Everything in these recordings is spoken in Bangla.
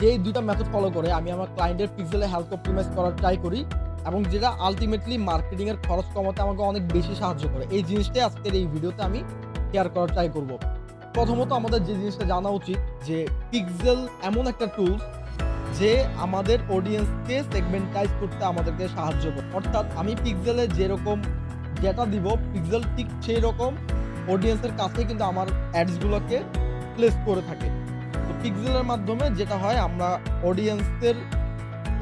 যেই দুটা মেথড ফলো করে, আমি আমার ক্লায়েন্টের পিক্সেলে হেলথ অপটিমাইজ করার ট্রাই করি এবং যেটা আলটিমেটলি মার্কেটিংয়ের খরচ কমাতে আমাকে অনেক বেশি সাহায্য করে। এই জিনিসটাই আজকের এই ভিডিওতে আমি শেয়ার করার ট্রাই করব। প্রথমত আমাদের যে জিনিসটা জানা উচিত, যে পিক্সেল এমন একটা টুলস যে আমাদের অডিয়েন্সকে সেগমেন্টাইজ করতে আমাদেরকে সাহায্য করে। অর্থাৎ আমি পিক্সেলে যেরকম ডেটা দিব পিক্সেল ঠিক সেই রকম অডিয়েন্সের কাছে কিন্তু আমার অ্যাডসগুলোকে প্লেস করে থাকে। পিক্সেলের মাধ্যমে যেটা হয়, আমরা অডিয়েন্সের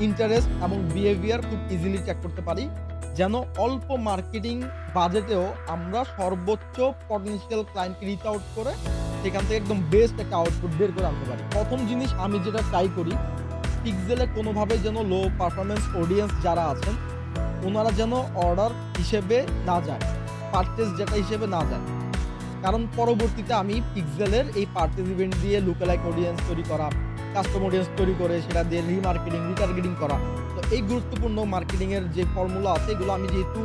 ইন্টারেস্ট এবং বিহেভিয়ার খুব ইজিলি চেক করতে পারি। যেন অল্প মার্কেটিং বাজেটেও আমরা সর্বোচ্চ পটেনশিয়াল ক্লায়েন্টকে রিচ আউট করে সেখান থেকে একদম বেস্ট একটা আউটপুট বের করে আনতে পারি। প্রথম জিনিস আমি যেটা ট্রাই করি পিক্সেলে কোনোভাবে যেন লো পারফরমেন্স অডিয়েন্স যারা আছেন, ওনারা যেন অর্ডার হিসেবে না যায় পারচেস যেটা হিসেবে না যায়। কারণ পরবর্তীতে আমি পিক্সেলের এই পারচেস ইভেন্ট দিয়ে লোকালাইক অডিয়েন্স তৈরি করা কাস্টম অডিয়েন্স তৈরি করে সেটা দিয়ে রিমার্কেটিং রিটার্গেটিং করা। তো এই গুরুত্বপূর্ণ মার্কেটিংয়ের যে ফর্মুলা আছে, এগুলো আমি যেহেতু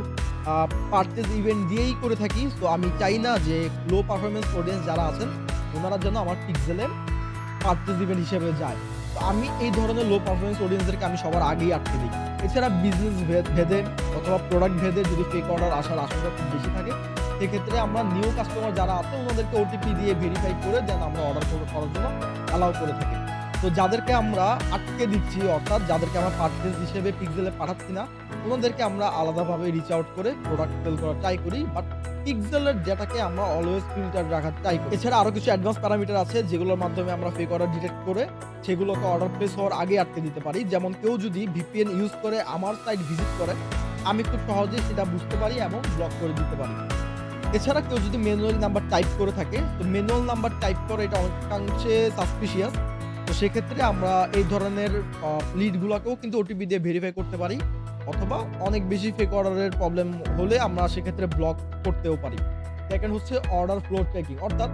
পারচেজ ইভেন্ট দিয়েই করে থাকি, তো আমি চাই না যে লো পারফরমেন্স অডিয়েন্স যারা আছেন, ওনারা যেন আমার পিক্সেলের পারচেজ ইভেন্ট হিসেবে যায়। তো আমি এই ধরনের লো পারফরমেন্স অডিয়েন্সদেরকে আমি সবার আগেই আটকে দিই। এছাড়া বিজনেস ভেদে অথবা প্রোডাক্ট ভেদে যদি ফেক অর্ডার আসার আশঙ্কা খুব বেশি থাকে সেক্ষেত্রে আমরা নিউ কাস্টমার যারা আছে, ওনাদেরকে ওটিপি দিয়ে ভেরিফাই করে দেন আমরা অর্ডার করার জন্য অ্যালাউ করে থাকি। তো যাদেরকে আমরা আটকে দিচ্ছি অর্থাৎ যাদেরকে আমরা পার্চেস হিসেবে পিক্সেলে পাঠাচ্ছি না, ওনাদেরকে আমরা আলাদাভাবে রিচ আউট করে প্রোডাক্ট সেল করার ট্রাই করি বাট পিক্সেলের ডেটাকে আমরা অলওয়েজ ফিল্টার রাখার ট্রাই করি। এছাড়া আরও কিছু অ্যাডভান্স প্যারামিটার আছে, যেগুলোর মাধ্যমে আমরা ফেক অর্ডার ডিটেক্ট করে সেগুলোকে অর্ডার প্লেস হওয়ার আগে আটকে দিতে পারি। যেমন কেউ যদি ভিপিএন ইউজ করে আমার সাইট ভিজিট করে, আমি খুব সহজেই সেটা বুঝতে পারি এবং ব্লক করে দিতে পারি। এছাড়া কেউ যদি ম্যানুয়াল নাম্বার টাইপ করে থাকে, তো ম্যানুয়াল নাম্বার টাইপ করে এটা অনেকাংশে সাসপিশিয়াস তো সেক্ষেত্রে আমরা এই ধরনের লিডগুলোকেও কিন্তু ওটিপি দিয়ে ভেরিফাই করতে পারি, অথবা অনেক বেশি ফেক অর্ডারের প্রবলেম হলে আমরা সেক্ষেত্রে ব্লক করতেও পারি। সেকেন্ড হচ্ছে অর্ডার ফ্লো ট্র্যাকিং অর্থাৎ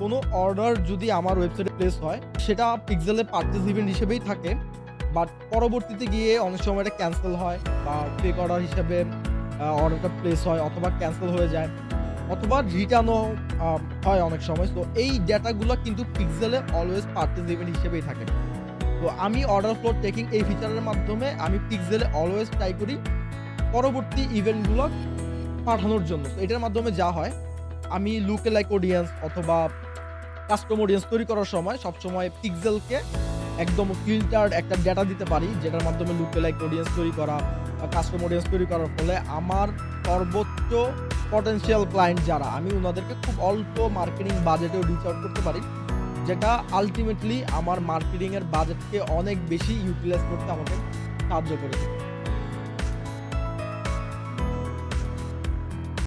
কোনো অর্ডার যদি আমার ওয়েবসাইটে প্লেস হয়, সেটা পিক্সেলে পারচেজ ইভেন্ট হিসেবেই থাকে বাট পরবর্তীতে গিয়ে অনেক সময় এটা ক্যান্সেল হয়, বা ফেক অর্ডার হিসেবে অর্ডারটা প্লেস হয়, অথবা ক্যান্সেল হয়ে যায়। অথবা রিটার্নও হয় অনেক সময়। তো এই ডেটাগুলো কিন্তু পিক্সেলে অলওয়েজ পারচেজ ইভেন্ট হিসেবেই থাকে। তো আমি অর্ডার ফ্লো টেকিং এই ফিচারের মাধ্যমে আমি পিক্সেলে অলওয়েজ ট্রাই করি পরবর্তী ইভেন্টগুলো পাঠানোর জন্য। তো এটার মাধ্যমে যা হয়, আমি লুকে লাইক অডিয়েন্স অথবা কাস্টম অডিয়েন্স তৈরি করার সময় সবসময় পিক্সেলকে একদম ফিল্টার্ড একটা ডেটা দিতে পারি, যেটার মাধ্যমে লুকে লাইক অডিয়েন্স তৈরি করা কাস্টম অডিয়েন্স তৈরি করার ফলে আমার সর্বোচ্চ পটেন্সিয়াল ক্লায়েন্ট যারা, আমি ওনাদেরকে খুব অল্প মার্কেটিং বাজেটেও রিচ আউট করতে পারি, যেটা আলটিমেটলি আমার মার্কেটিংয়ের বাজেটকে অনেক বেশি ইউটিলাইজ করতে আমাকে সাহায্য করেছে।